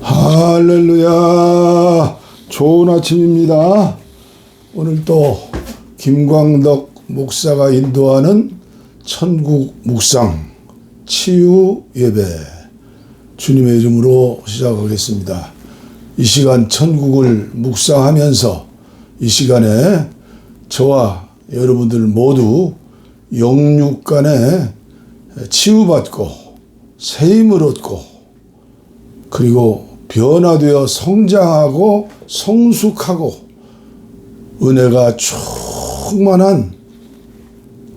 할렐루야. 좋은 아침입니다. 오늘 또 김광덕 목사가 인도하는 천국 묵상 치유 예배 주님의 이름으로 시작하겠습니다. 이 시간 천국을 묵상하면서 이 시간에 저와 여러분들 모두 영육 간에 치유받고 새 힘을 얻고 그리고 변화되어 성장하고 성숙하고 은혜가 충만한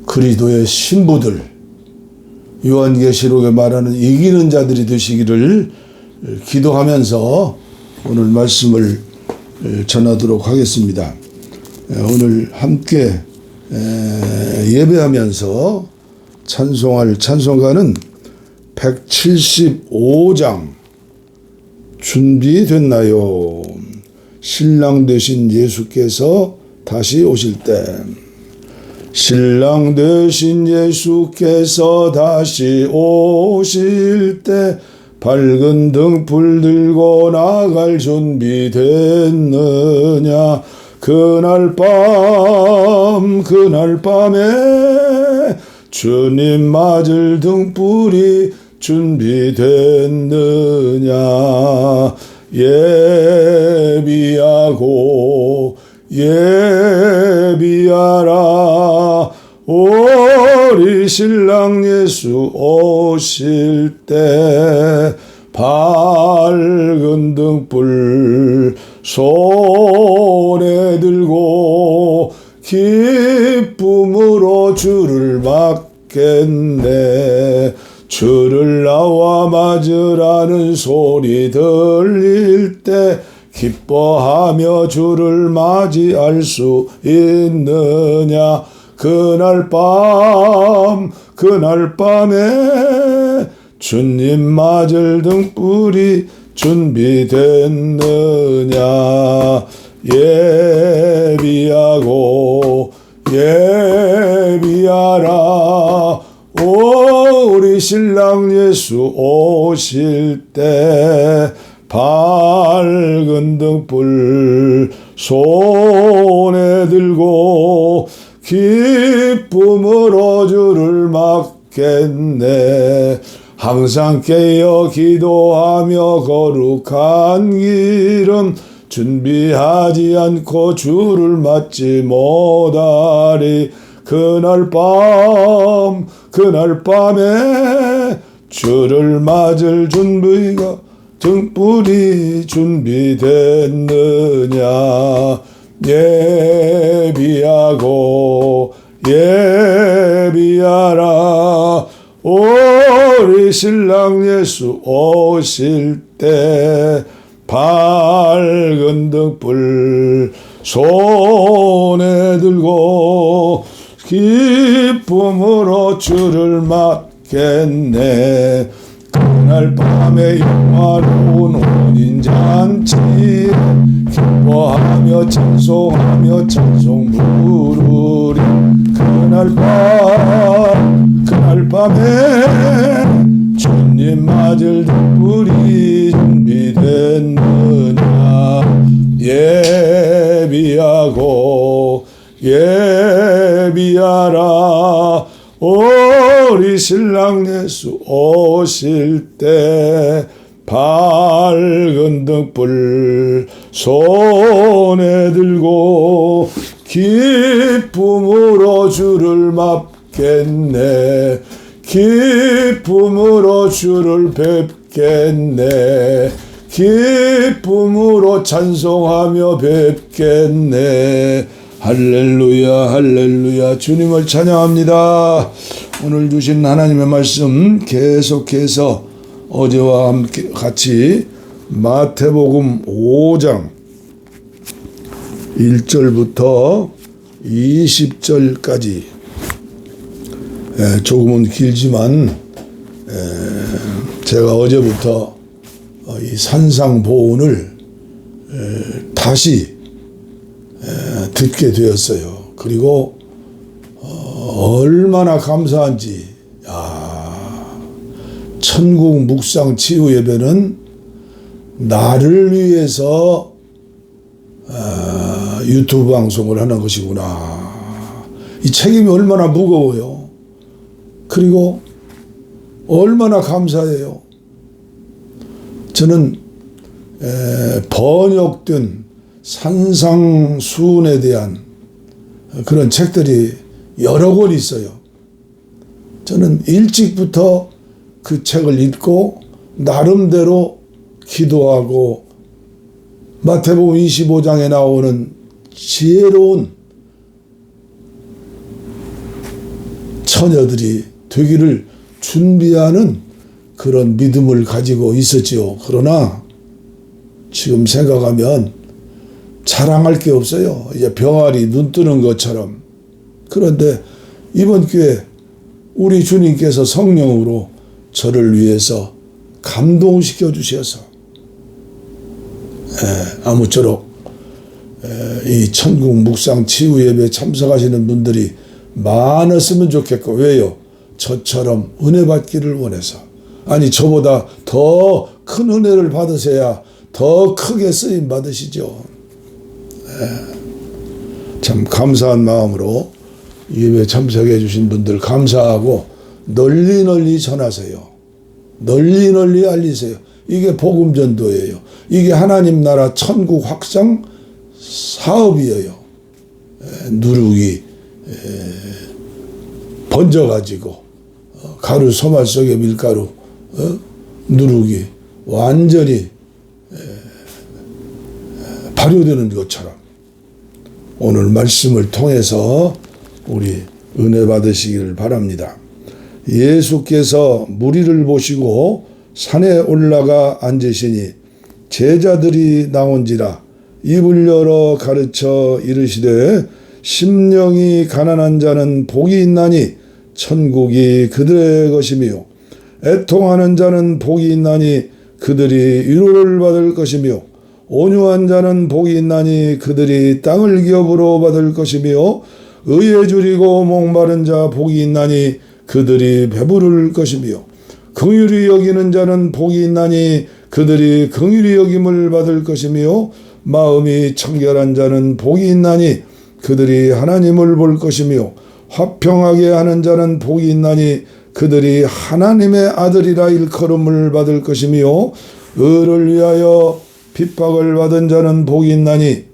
그리도의 신부들 요한계시록에 말하는 이기는 자들이 되시기를 기도하면서 오늘 말씀을 전하도록 하겠습니다. 오늘 함께 예배하면서 찬송할 찬송가는 175장 준비됐나요? 신랑 되신 예수께서 다시 오실 때 신랑 되신 예수께서 다시 오실 때 밝은 등불 들고 나갈 준비됐느냐 그날 밤 그날 밤에 주님 맞을 등불이 준비됐느냐? 예비하고 예비하라. 우리 신랑 예수 오실 때 밝은 등불 손에 들고 기쁨으로 주를 맞겠네 주를 나와 맞으라는 소리 들릴 때 기뻐하며 주를 맞이할 수 있느냐? 그날 밤 그날 밤에 주님 맞을 등불이 준비됐느냐? 예비하고 예비하라. 우리 신랑 예수 오실 때 밝은 등불 손에 들고 기쁨으로 주를 맞겠네. 항상 깨어 기도하며 거룩한 길은 준비하지 않고 주를 맞지 못하리 그날 밤 그날 밤에 주를 맞을 준비가 등불이 준비됐느냐? 예비하고 예비하라. 우리 신랑 예수 오실 때 밝은 등불 손에 들고 기쁨으로 주를 맞겠네. 그날 밤에 영화로운 혼인잔치 기뻐하며 찬송하며 찬송 부르리. 그날 밤 그날 밤에 주님 맞을 등불이 준비됐느냐 예비하고 예비하라. 우리 신랑 예수 오실 때 밝은 등불 손에 들고 기쁨으로 주를 맞겠네. 기쁨으로 주를 뵙겠네. 기쁨으로 찬송하며 뵙겠네 할렐루야 할렐루야. 주님을 찬양합니다. 오늘 주신 하나님의 말씀 계속해서 어제와 함께 같이 마태복음 5장 1절부터 20절까지. 조금은 길지만 제가 어제부터 이 산상보훈을 다시 듣게 되었어요. 그리고 얼마나 감사한지 야 천국 묵상 치유 예배는 나를 위해서 아, 유튜브 방송을 하는 것이구나. 이 책임이 얼마나 무거워요. 그리고 얼마나 감사해요. 저는 에, 번역된 산상수훈에 대한 그런 책들이 여러 권 있어요. 저는 일찍부터 그 책을 읽고 나름대로 기도하고 마태복음 25장에 나오는 지혜로운 처녀들이 되기를 준비하는 그런 믿음을 가지고 있었지요. 그러나 지금 생각하면 자랑할 게 없어요. 이제 병아리 눈 뜨는 것처럼. 그런데 이번 기회에 우리 주님께서 성령으로 저를 위해서 감동시켜 주셔서 에, 아무쪼록 에, 이 천국 묵상 치유 예배 참석하시는 분들이 많았으면 좋겠고 왜요? 저처럼 은혜 받기를 원해서 아니 저보다 더 큰 은혜를 받으셔야 더 크게 쓰임 받으시죠. 에, 참 감사한 마음으로 예배 참석해 주신 분들 감사하고 널리 널리 전하세요. 널리 널리 알리세요. 이게 복음 전도예요. 이게 하나님 나라 천국 확장 사업이에요. 에, 누룩이 에, 번져가지고 어, 가루 소말 속에 밀가루 어? 누룩이 완전히 에, 발효되는 것처럼 오늘 말씀을 통해서 우리 은혜 받으시기를 바랍니다. 예수께서 무리를 보시고 산에 올라가 앉으시니 제자들이 나온지라 입을 열어 가르쳐 이르시되 심령이 가난한 자는 복이 있나니 천국이 그들의 것이며 애통하는 자는 복이 있나니 그들이 위로를 받을 것이며 온유한 자는 복이 있나니 그들이 땅을 기업으로 받을 것이며 의에 줄이고 목마른 자 복이 있나니 그들이 배부를 것이며 긍휼히 여기는 자는 복이 있나니 그들이 긍휼히 여김을 받을 것이며 마음이 청결한 자는 복이 있나니 그들이 하나님을 볼 것이며 화평하게 하는 자는 복이 있나니 그들이 하나님의 아들이라 일컬음을 받을 것이며 의를 위하여 핍박을 받은 자는 복이 있나니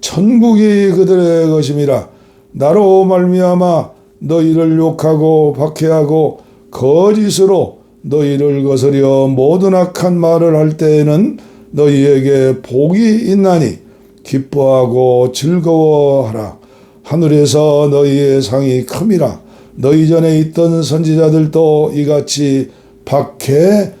천국이 그들의 것임이라. 나로 말미암아 너희를 욕하고 박해하고 거짓으로 너희를 거스려 모든 악한 말을 할 때에는 너희에게 복이 있나니 기뻐하고 즐거워하라. 하늘에서 너희의 상이 큼이라. 너희 전에 있던 선지자들도 이같이 박해하였느니라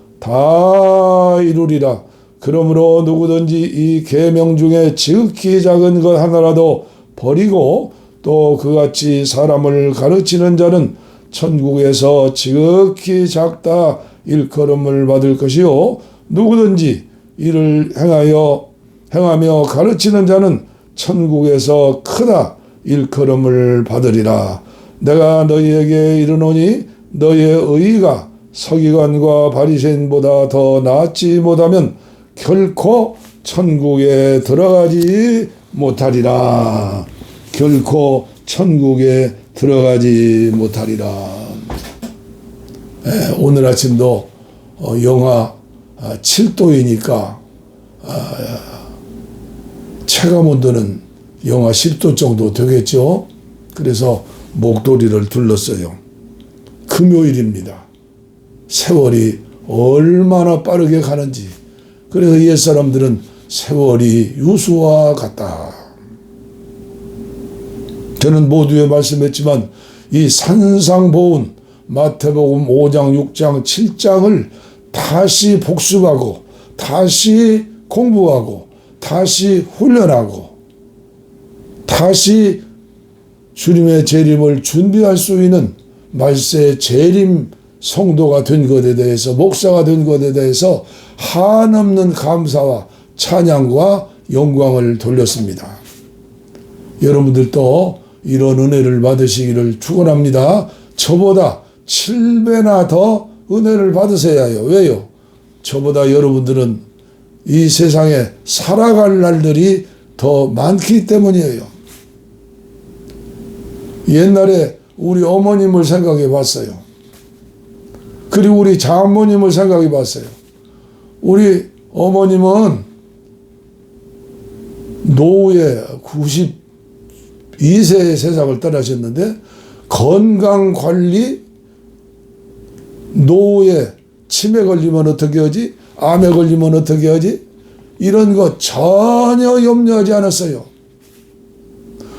다 이루리라. 그러므로 누구든지 이 계명 중에 지극히 작은 것 하나라도 버리고 또 그같이 사람을 가르치는 자는 천국에서 지극히 작다 일컬음을 받을 것이요 누구든지 이를 행하여 행하며 가르치는 자는 천국에서 크다 일컬음을 받으리라 내가 너희에게 이르노니 너희의 의가 서기관과 바리새인보다 더 낫지 못하면 결코 천국에 들어가지 못하리라. 결코 천국에 들어가지 못하리라. 에, 오늘 아침도 어, 영하 7도이니까 체감 온도는 영하 10도 정도 되겠죠. 그래서 목도리를 둘렀어요. 금요일입니다. 세월이 얼마나 빠르게 가는지. 그래서 옛 사람들은 세월이 유수와 같다. 저는 모두에 말씀했지만 이 산상보훈 마태복음 5장, 6장, 7장을 다시 복습하고 다시 공부하고 다시 훈련하고 다시 주님의 재림을 준비할 수 있는 말세 재림 성도가 된 것에 대해서 목사가 된 것에 대해서 한없는 감사와 찬양과 영광을 돌렸습니다. 여러분들도 이런 은혜를 받으시기를 축원합니다. 저보다 7배나 더 은혜를 받으셔야 해요. 왜요? 저보다 여러분들은 이 세상에 살아갈 날들이 더 많기 때문이에요. 옛날에 우리 어머님을 생각해 봤어요. 그리고 우리 장모님을 생각해 봤어요. 우리 어머님은 노후에 92세의 세상을 떠나셨는데 건강 관리 노후에 치매 걸리면 어떻게 하지? 암에 걸리면 어떻게 하지? 이런 거 전혀 염려하지 않았어요.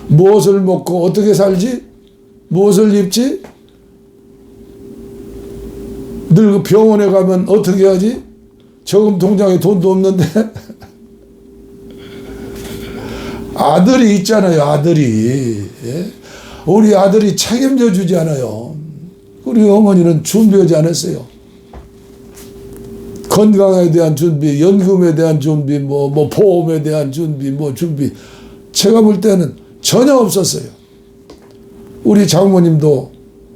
무엇을 먹고 어떻게 살지? 무엇을 입지? 늙 병원에 가면 어떻게 하지? 저금 통장에 돈도 없는데 아들이 있잖아요. 아들이 예? 우리 아들이 책임져 주지 않아요. 우리 어머니는 준비하지 않았어요. 건강에 대한 준비, 연금에 대한 준비, 뭐, 뭐, 보험에 대한 준비, 뭐, 준비. 제가 볼 때는 전혀 없었어요. 우리 장모님도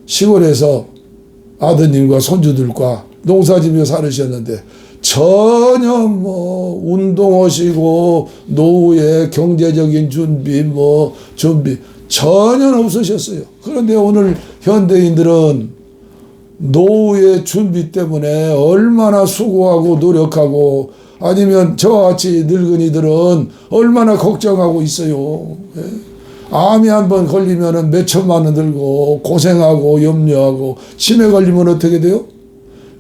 시골에서 아드님과 손주들과 농사지며 살으셨는데 전혀 뭐 운동하시고 노후에 경제적인 준비 뭐 준비 전혀 없으셨어요. 그런데 오늘 현대인들은 노후의 준비 때문에 얼마나 수고하고 노력하고 아니면 저와 같이 늙은이들은 얼마나 걱정하고 있어요. 예? 암이 한 번 걸리면은 몇 천만 원 들고 고생하고 염려하고 치매 걸리면 어떻게 돼요?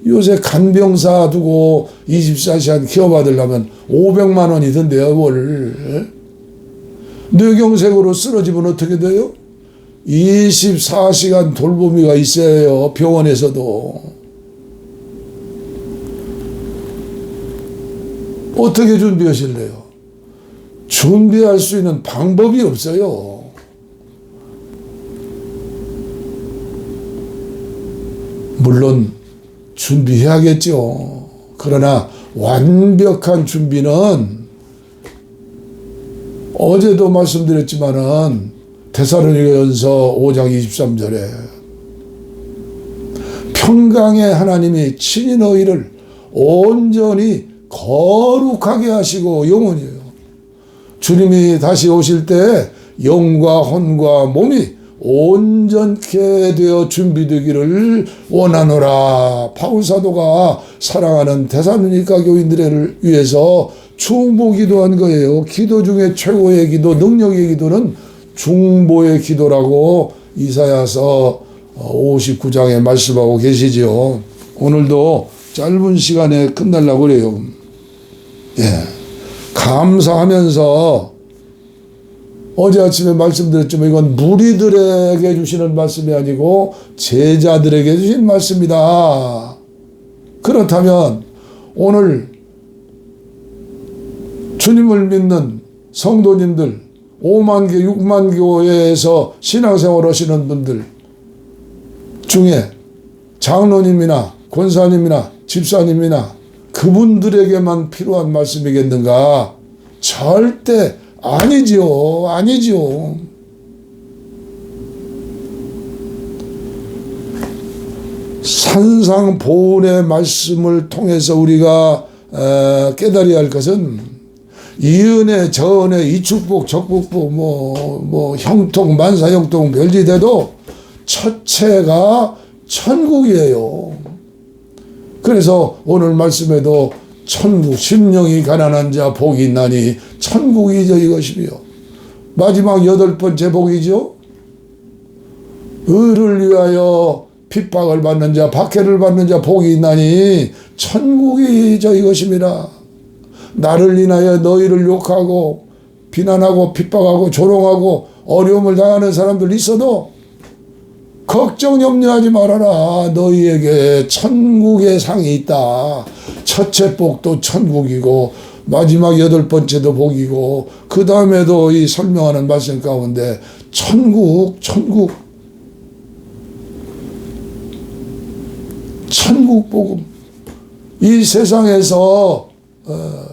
요새 간병사 두고 24시간 키워받으려면 500만 원이 든대요, 월. 예? 뇌경색으로 쓰러지면 어떻게 돼요? 24시간 돌보미가 있어요, 병원에서도. 어떻게 준비하실래요? 준비할 수 있는 방법이 없어요. 물론 준비해야겠죠. 그러나 완벽한 준비는 어제도 말씀드렸지만은 데살로니가전서 5장 23절에 평강의 하나님이 친히 너희를 온전히 거룩하게 하시고 영원히요. 주님이 다시 오실 때 영과 혼과 몸이 온전케 되어 준비되기를 원하노라. 바울 사도가 사랑하는 대사로니까 교인들을 위해서 중보 기도한 거예요. 기도 중에 최고의 기도, 능력의 기도는 중보의 기도라고 이사야서 59장에 말씀하고 계시죠. 오늘도 짧은 시간에 끝날라고 그래요. 예. 감사하면서 어제 아침에 말씀드렸지만 이건 무리들에게 주시는 말씀이 아니고 제자들에게 주신 말씀이다. 그렇다면 오늘 주님을 믿는 성도님들 5만 개, 6만 교회에서 신앙생활 하시는 분들 중에 장로님이나 권사님이나 집사님이나 그분들에게만 필요한 말씀이겠는가? 절대 아니지요. 아니지요. 산상 보훈의 말씀을 통해서 우리가 깨달아야 할 것은 이 은혜 저 은혜 이 축복 저 축복 뭐, 뭐 형통 만사 형통 별지돼도 첫째가 천국이에요. 그래서 오늘 말씀에도 천국 심령이 가난한 자 복이 있나니 천국이죠 이것이며 마지막 여덟 번째 복이죠 의를 위하여 핍박을 받는 자 박해를 받는 자 복이 있나니 천국이죠 이것입니다 나를 인하여 너희를 욕하고 비난하고 핍박하고 조롱하고 어려움을 당하는 사람들 있어도 걱정 염려하지 말아라. 너희에게 천국의 상이 있다. 첫째 복도 천국이고 마지막 여덟 번째도 복이고 그 다음에도 이 설명하는 말씀 가운데 천국 천국. 천국 복음. 이 세상에서 어,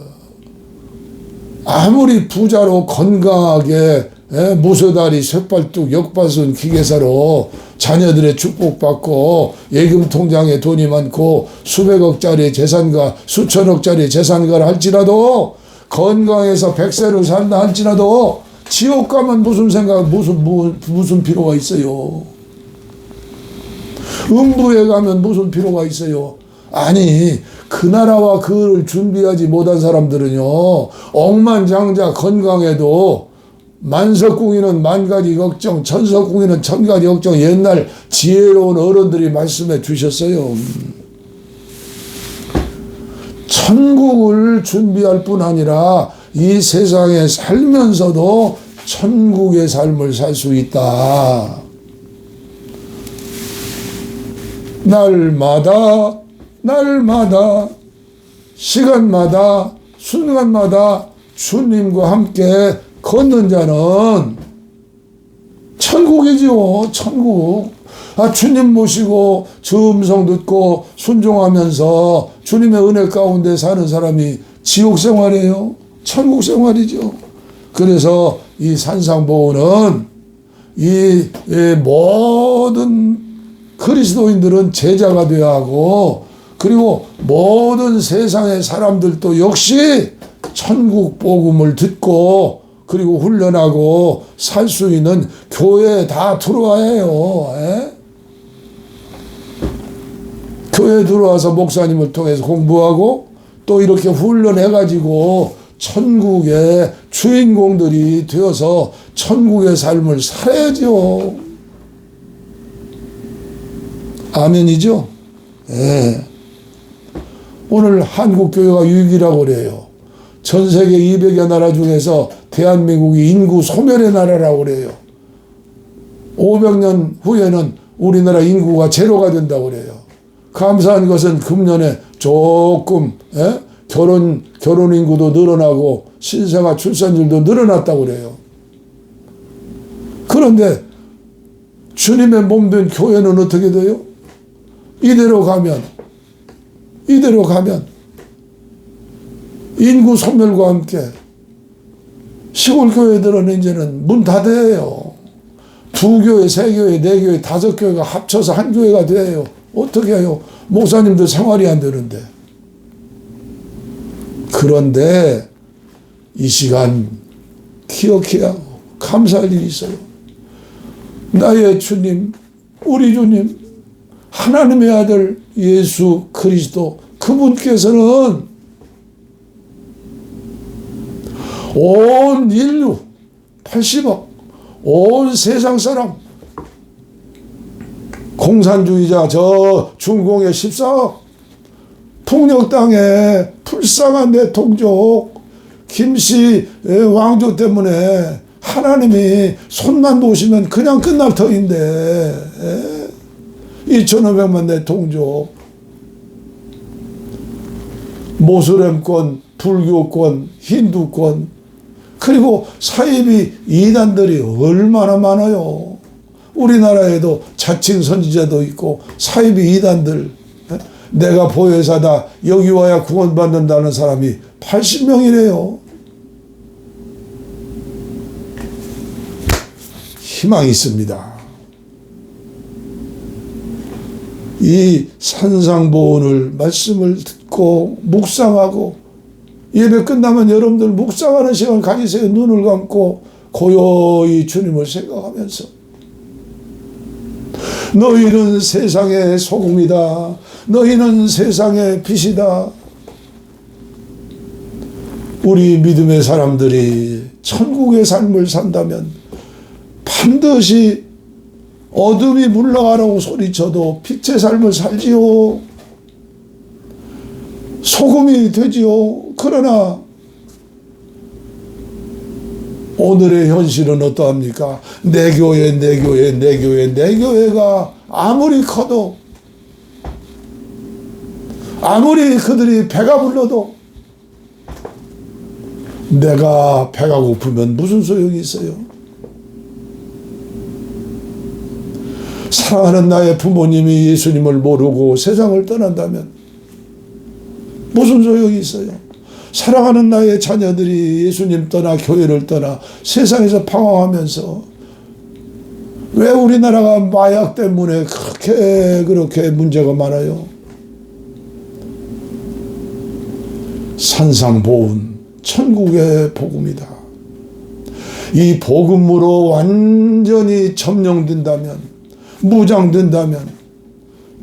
아무리 부자로 건강하게 예, 무소다리 쇠발뚝 역발순 기계사로 자녀들의 축복받고 예금 통장에 돈이 많고 수백억짜리 재산가 수천억짜리 재산가를 할지라도 건강해서 백세를 산다 할지라도 지옥 가면 무슨 생각 무슨 무, 무슨 필요가 있어요? 음부에 가면 무슨 필요가 있어요? 아니 그 나라와 그를 준비하지 못한 사람들은요 억만장자 건강해도 만석궁이는 만 가지 걱정, 천석궁이는 천 가지 걱정. 옛날 지혜로운 어른들이 말씀해 주셨어요. 천국을 준비할 뿐 아니라 이 세상에 살면서도 천국의 삶을 살 수 있다. 날마다, 날마다, 시간마다, 순간마다 주님과 함께 걷는 자는 천국이지요, 천국. 아, 주님 모시고 주 음성 듣고 순종하면서 주님의 은혜 가운데 사는 사람이 지옥 생활이에요. 천국 생활이죠. 그래서 이 산상보호는 이, 이 모든 그리스도인들은 제자가 되어야 하고 그리고 모든 세상의 사람들도 역시 천국 복음을 듣고 그리고 훈련하고 살 수 있는 교회에 다 들어와야 해요. 에? 교회 들어와서 목사님을 통해서 공부하고 또 이렇게 훈련해가지고 천국의 주인공들이 되어서 천국의 삶을 살아야죠. 아멘이죠? 예. 오늘 한국교회가 유익이라고 그래요. 전 세계 200여 나라 중에서 대한민국이 인구 소멸의 나라라고 그래요. 500년 후에는 우리나라 인구가 제로가 된다고 그래요. 감사한 것은 금년에 조금 에? 결혼 결혼 인구도 늘어나고 신생아 출산율도 늘어났다고 그래요. 그런데 주님의 몸된 교회는 어떻게 돼요? 이대로 가면 이대로 가면 인구 소멸과 함께 시골 교회들은 이제는 문 닫아요. 두 교회, 세 교회, 네 교회, 다섯 교회가 합쳐서 한 교회가 돼요. 어떻게 해요? 목사님도 생활이 안 되는데. 그런데 이 시간 기억해야 하고 감사할 일이 있어요. 나의 주님, 우리 주님, 하나님의 아들 예수 그리스도 그분께서는 온 인류 80억. 온 세상 사람. 공산주의자 저 중공의 14억. 폭력 땅에 불쌍한 내 동족. 김씨 왕조 때문에 하나님이 손만 놓으시면 그냥 끝날 터인데 2,500만 내 동족. 모슬렘권 불교권 힌두권 그리고 사이비 이단들이 얼마나 많아요. 우리나라에도 자칭 선지자도 있고 사이비 이단들 내가 보혜사다 여기 와야 구원받는다는 사람이 80명이래요. 희망이 있습니다. 이 산상보온을 말씀을 듣고 묵상하고 예배 끝나면 여러분들 묵상하는 시간 가지세요. 눈을 감고 고요히 주님을 생각하면서 너희는 세상의 소금이다. 너희는 세상의 빛이다. 우리 믿음의 사람들이 천국의 삶을 산다면 반드시 어둠이 물러가라고 소리쳐도 빛의 삶을 살지요. 소금이 되지요. 그러나 오늘의 현실은 어떠합니까? 내 교회, 내 교회, 내 교회, 내 교회가 아무리 커도 아무리 그들이 배가 불러도 내가 배가 고프면 무슨 소용이 있어요? 사랑하는 나의 부모님이 예수님을 모르고 세상을 떠난다면 무슨 소용이 있어요? 사랑하는 나의 자녀들이 예수님 떠나 교회를 떠나 세상에서 방황하면서 왜 우리나라가 마약 때문에 그렇게 그렇게 문제가 많아요? 산상보훈 천국의 복음이다. 이 복음으로 완전히 점령된다면 무장된다면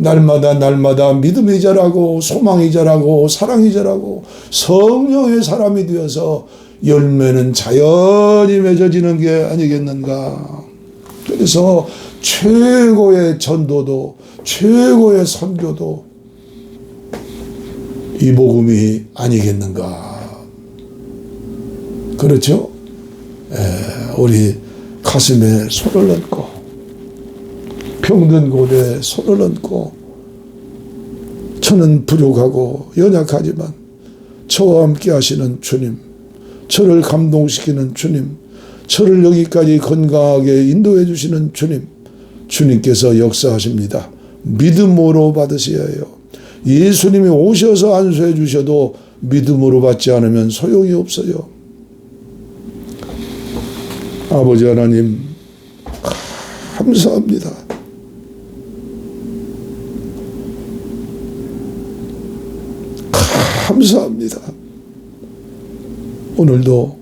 날마다 날마다 믿음이 자라고 소망이 자라고 사랑이 자라고 성령의 사람이 되어서 열매는 자연히 맺어지는 게 아니겠는가. 그래서 최고의 전도도 최고의 선교도 이 복음이 아니겠는가. 그렇죠? 에, 우리 가슴에 손을 얹고 병든 곳에 손을 얹고 저는 부족하고 연약하지만 저와 함께 하시는 주님, 저를 감동시키는 주님, 저를 여기까지 건강하게 인도해 주시는 주님, 주님께서 역사하십니다. 믿음으로 받으셔야 해요. 예수님이 오셔서 안수해 주셔도 믿음으로 받지 않으면 소용이 없어요. 아버지 하나님, 감사합니다. 감사합니다. 오늘도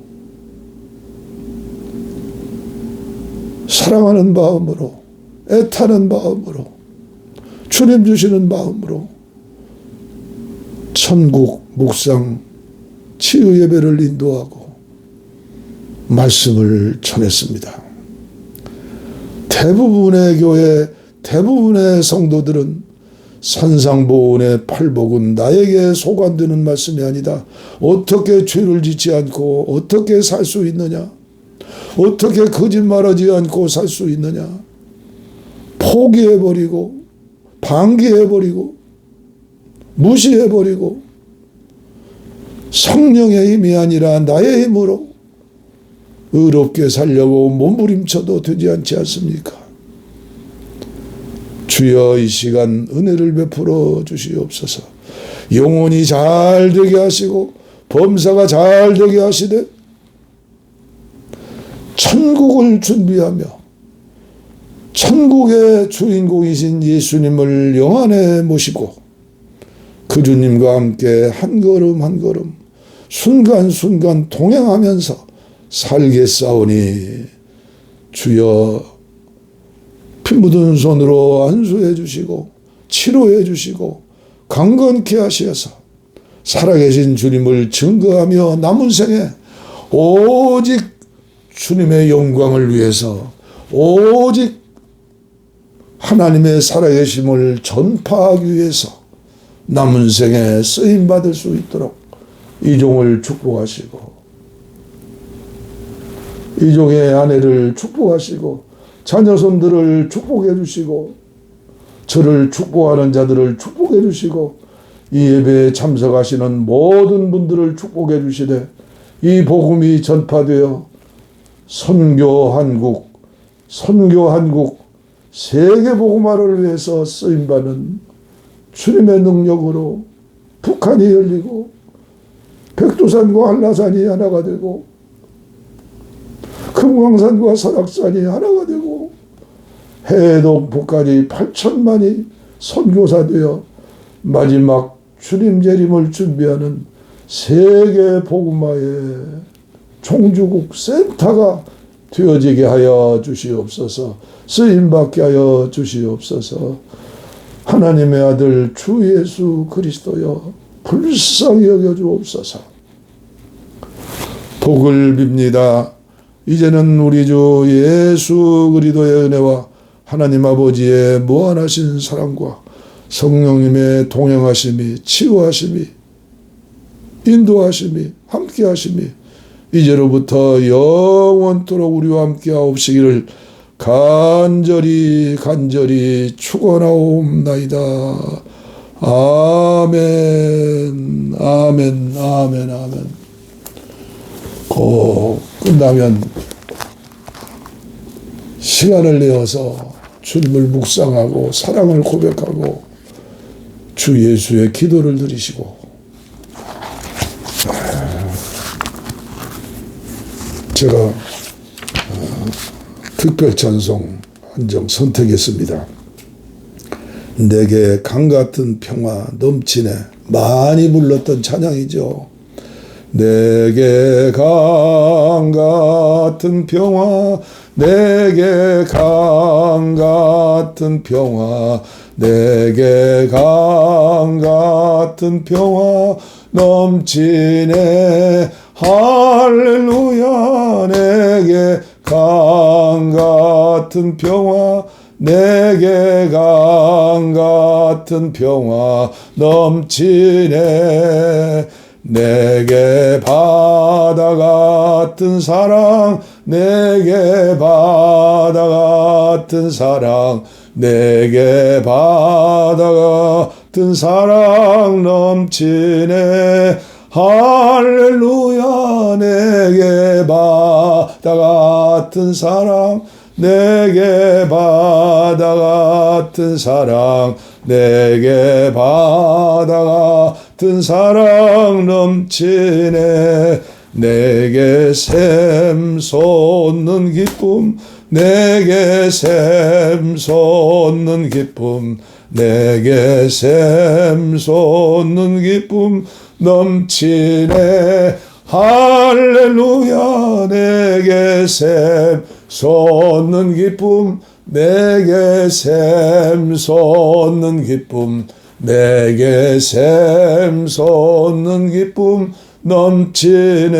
사랑하는 마음으로, 애타는 마음으로, 주님 주시는 마음으로 천국 묵상 치유 예배를 인도하고 말씀을 전했습니다. 대부분의 교회, 대부분의 성도들은 산상보훈의 팔복은 나에게 소관되는 말씀이 아니다. 어떻게 죄를 짓지 않고 어떻게 살 수 있느냐? 어떻게 거짓말하지 않고 살 수 있느냐? 포기해버리고 방기해버리고 무시해버리고 성령의 힘이 아니라 나의 힘으로 의롭게 살려고 몸부림쳐도 되지 않지 않습니까? 주여 이 시간 은혜를 베풀어 주시옵소서. 영혼이 잘 되게 하시고 범사가 잘 되게 하시되 천국을 준비하며 천국의 주인공이신 예수님을 영안에 모시고 그 주님과 함께 한 걸음 한 걸음 순간순간 동행하면서 살게 싸우니 주여 피 묻은 손으로 안수해 주시고 치료해 주시고 강건케 하시어서 살아계신 주님을 증거하며 남은 생에 오직 주님의 영광을 위해서 오직 하나님의 살아계심을 전파하기 위해서 남은 생에 쓰임 받을 수 있도록 이종을 축복하시고 이종의 아내를 축복하시고 자녀손들을 축복해 주시고 저를 축복하는 자들을 축복해 주시고 이 예배에 참석하시는 모든 분들을 축복해 주시되 이 복음이 전파되어 선교 한국 선교 한국 세계 복음화를 위해서 쓰임 받는 주님의 능력으로 북한이 열리고 백두산과 한라산이 하나가 되고 금강산과 설악산이 하나가 되고 해동 북한이 8천만이 선교사 되어 마지막 주님 재림을 준비하는 세계 복음화의 종주국 센터가 되어지게 하여 주시옵소서 쓰임 받게 하여 주시옵소서 하나님의 아들 주 예수 그리스도여 불쌍히 여겨 주옵소서 복을 빕니다. 이제는 우리 주 예수 그리스도의 은혜와 하나님 아버지의 무한하신 사랑과 성령님의 동행하심이 치유하심이 인도하심이 함께하심이 이제로부터 영원토록 우리와 함께하옵시기를 간절히 간절히 축원하옵나이다. 아멘 아멘 아멘 아멘 꼭 끝나면 시간을 내어서 주님을 묵상하고 사랑을 고백하고 주 예수의 기도를 드리시고 제가 어, 특별 찬송 한정 선택했습니다. 내게 강 같은 평화 넘치네 많이 불렀던 찬양이죠. 내게 강 같은 평화 내게 강 같은 평화 내게 강 같은 평화 넘치네. 할렐루야 내게 강 같은 평화 내게 강 같은 평화 넘치네. 내게 바다 같은 사랑 내게 바다 같은 사랑 내게 바다 같은 사랑 넘치네. 할렐루야 내게 바다 같은 사랑 내게 바다 같은 사랑 내게 바다 같은 사랑 넘치네 내게 샘 솟는 기쁨 내게 샘 솟는 기쁨 내게 샘 솟는 기쁨 넘치네. 할렐루야 내게 샘 솟는 기쁨 내게 샘 솟는 기쁨 내게 샘 솟는 기쁨 넘치네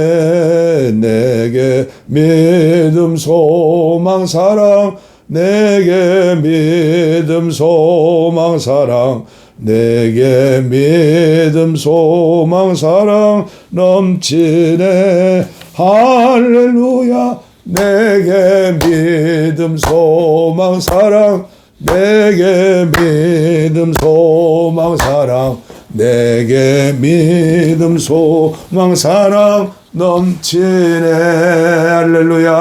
내게 믿음 소망 사랑. 내게 믿음 소망 사랑. 내게 믿음 소망 사랑. 넘치네. 할렐루야. 내게 믿음 소망 사랑. 내게 믿음 소망 사랑 내게 믿음 소망 사랑 넘치네. 할렐루야